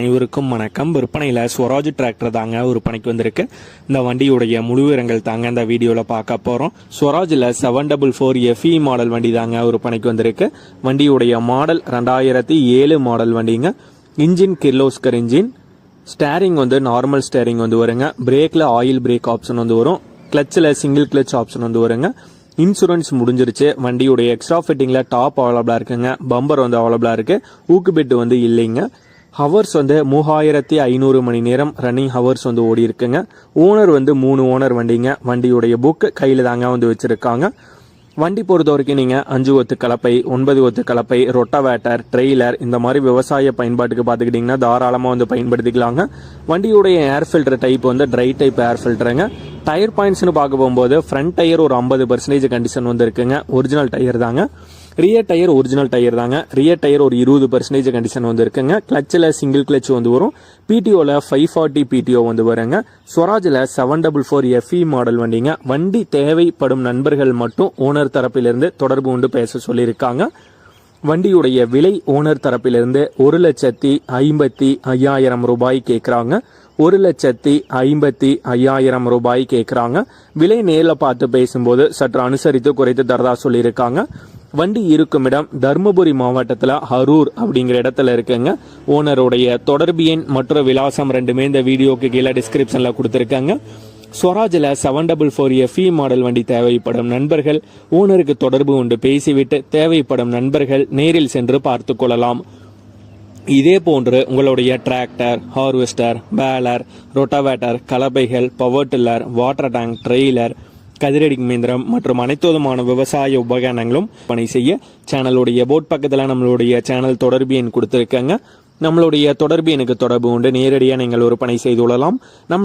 அனைவருக்கும் வணக்கம். விற்பனையில் ஸ்வராஜ் டிராக்டர் தாங்க விற்பனைக்கு வந்திருக்கு. இந்த வண்டியுடைய முழு விவரங்கள் தாங்க இந்த வீடியோவில் பார்க்க போகிறோம் ஸ்வராஜில் seven double four FE model வண்டி தாங்க விற்பனைக்கு வந்திருக்கு. வண்டியுடைய மாடல் ரெண்டாயிரத்தி ஏழு மாடல் வண்டிங்க. இன்ஜின் கிர்லோஸ்கர் இன்ஜின் ஸ்டேரிங் வந்து நார்மல் ஸ்டேரிங் வந்து வருங்க. பிரேக்கில் ஆயில் பிரேக் ஆப்ஷன் வந்து வரும். கிளச்சில் சிங்கிள் கிளச் ஆப்ஷன் வந்து வருங்க. இன்சூரன்ஸ் முடிஞ்சிருச்சு. வண்டியுடைய எக்ஸ்ட்ரா ஃபிட்டிங்கில் டாப் அவைலபிளாக இருக்குங்க. பம்பர் வந்து அவைலபிளாக இருக்குது ஊக்கு பெட்டு வந்து இல்லைங்க. ஹவர்ஸ் வந்து மூவாயிரத்தி ஐநூறு மணி நேரம் ரன்னிங் ஹவர்ஸ் வந்து ஓடி இருக்குங்க. ஓனர் வந்து மூணு ஓனர் வண்டிங்க. வண்டியுடைய புக் கையில் தாங்க வந்து வச்சுருக்காங்க. வண்டி பொறுத்த வரைக்கும் நீங்கள் அஞ்சு ஒத்து கலப்பை ஒன்பது ஒத்து கலப்பை ரொட்டவேட்டர் ட்ரெய்லர் இந்த மாதிரி விவசாய பயன்பாட்டுக்கு பார்த்துக்கிட்டிங்கன்னா தாராளமாக வந்து பயன்படுத்திக்கலாங்க. வண்டியுடைய ஏர் ஃபில்டர் டைப் வந்து ட்ரை டைப் ஏர் ஃபில்டருங்க டயர் பாயிண்ட்ஸ்னு பார்க்க போகும்போது ஃப்ரண்ட் டயர் ஒரு ஐம்பது பர்சன்டேஜ் கண்டிஷன் வந்து இருக்குங்க. ஒரிஜினல் டயர் தாங்க. ரியர் டயர் ஒரிஜினல் டயர் தாங்க. ரியர் டயர் ஒரு இருபது பர்சன்டேஜ் கண்டிஷன் வந்து இருக்குங்க. கிளச்சில் சிங்கிள் கிளச் வந்து வரும். பிடிஓவில் ஃபைவ் ஃபார்ட்டி பிடிஓ வந்து வருங்க. ஸ்வராஜில் seven double four FE model வண்டிங்க. வண்டி தேவைப்படும் நண்பர்கள் மட்டும் ஓனர் தரப்பிலிருந்து தொடர்பு கொண்டு பேச சொல்லியிருக்காங்க. வண்டியுடைய விலை ஓனர் தரப்பிலிருந்து ஒரு லட்சத்தி ஐம்பத்தி ஐயாயிரம் ரூபாய் கேட்குறாங்க ஒரு லட்சத்தி ஐம்பத்தி ஐயாயிரம் ரூபாய் கேட்குறாங்க விலை நேரில் பார்த்து பேசும்போது சற்று அனுசரித்து குறைத்து தரதா சொல்லியிருக்காங்க. வண்டி இருக்கும் இடம் தருமபுரி மாவட்டத்தில் அரூர் அப்படிங்கிற இடத்துல இருக்குங்க. ஓனருடைய தொடர்பு எண் மற்றும் விலாசம் ரெண்டுமே இந்த வீடியோக்கு கீழே டிஸ்கிரிப்ஷனில் கொடுத்துருக்காங்க. ஸ்வராஜில் seven double four FE model வண்டி தேவைப்படும் நண்பர்கள். ஓனருக்கு தொடர்பு கொண்டு பேசிவிட்டு தேவைப்படும் நண்பர்கள் நேரில் சென்று பார்த்து கொள்ளலாம். இதே போன்று உங்களுடைய tractor harvester baler rotavator கலப்பைகள் power tiller water tank trailer கதிரடி இயந்திரம் மற்றும் அனைத்து விதமான விவசாய உபகரணங்களும் பணி செய்ய சேனலுடைய போட் பக்கத்தில் நம்மளுடைய சேனல் தொடர்பு எண் கொடுத்துருக்காங்க. நம்மளுடைய தொடர்பு எனக்கு தொடர்பு உண்டு. நேரடியாக நீங்கள் ஒரு பணி செய்து கொள்ளலாம். நம்